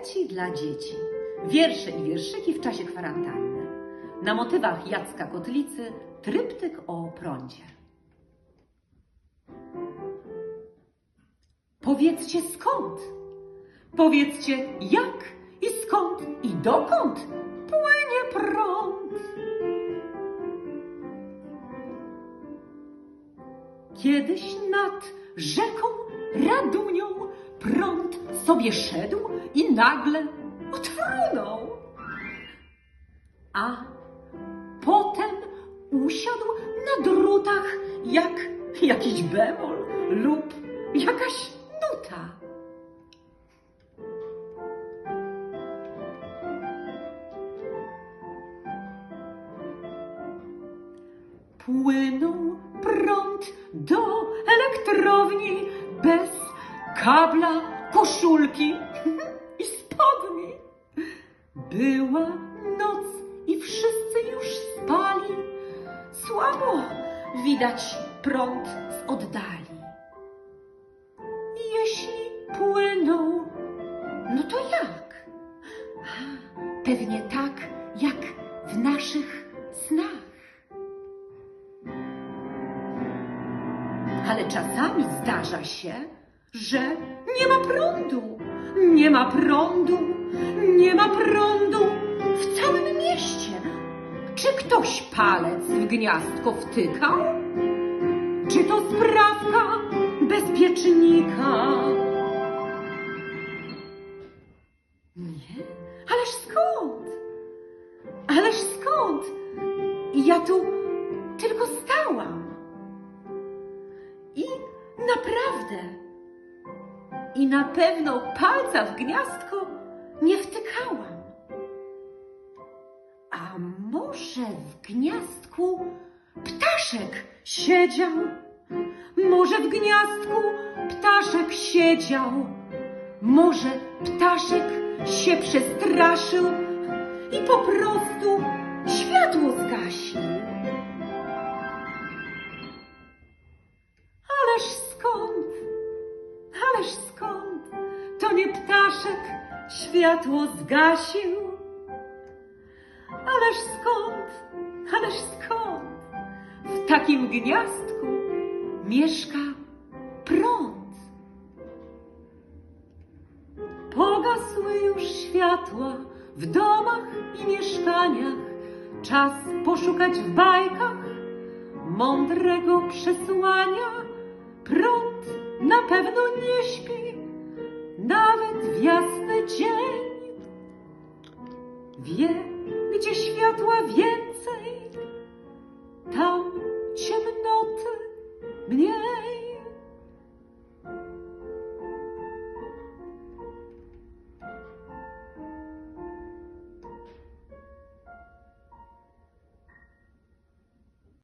Poeci dla dzieci. Wiersze i wierszyki w czasie kwarantanny. Na motywach Jacka Kotlicy tryptyk o prądzie. Powiedzcie skąd? Powiedzcie jak i skąd i dokąd płynie prąd? Kiedyś nad rzeką Radunią prąd sobie szedł i nagle odfrunął. A potem usiadł na drutach jak jakiś bemol lub jakaś nuta. Płynął prąd do elektrowni bez kabla, koszulki i. Była noc i wszyscy już spali. Słabo widać prąd z oddali. Jeśli płynął, no to jak? Pewnie tak, jak w naszych snach. Ale czasami zdarza się, że nie ma prądu. Nie ma prądu, nie ma prądu w całym mieście. Czy ktoś palec w gniazdko wtykał? Czy to sprawka bezpiecznika? Nie, ależ skąd? Ależ skąd? Ja tu tylko stałam. I naprawdę. I na pewno palca w gniazdko nie wtykałam. A może w gniazdku ptaszek siedział? Może w gniazdku ptaszek siedział? Może ptaszek się przestraszył i po prostu światło zgasił? Ależ skąd? Ależ skąd? To nie ptaszek światło zgasił. Ależ skąd? Ależ skąd? W takim gniazdku mieszka prąd. Pogasły już światła w domach i mieszkaniach. Czas poszukać w bajkach mądrego przesłania. Prąd na pewno nie śpi, nawet w jasny dzień. Wie, gdzie światła więcej, tam ciemnoty mniej.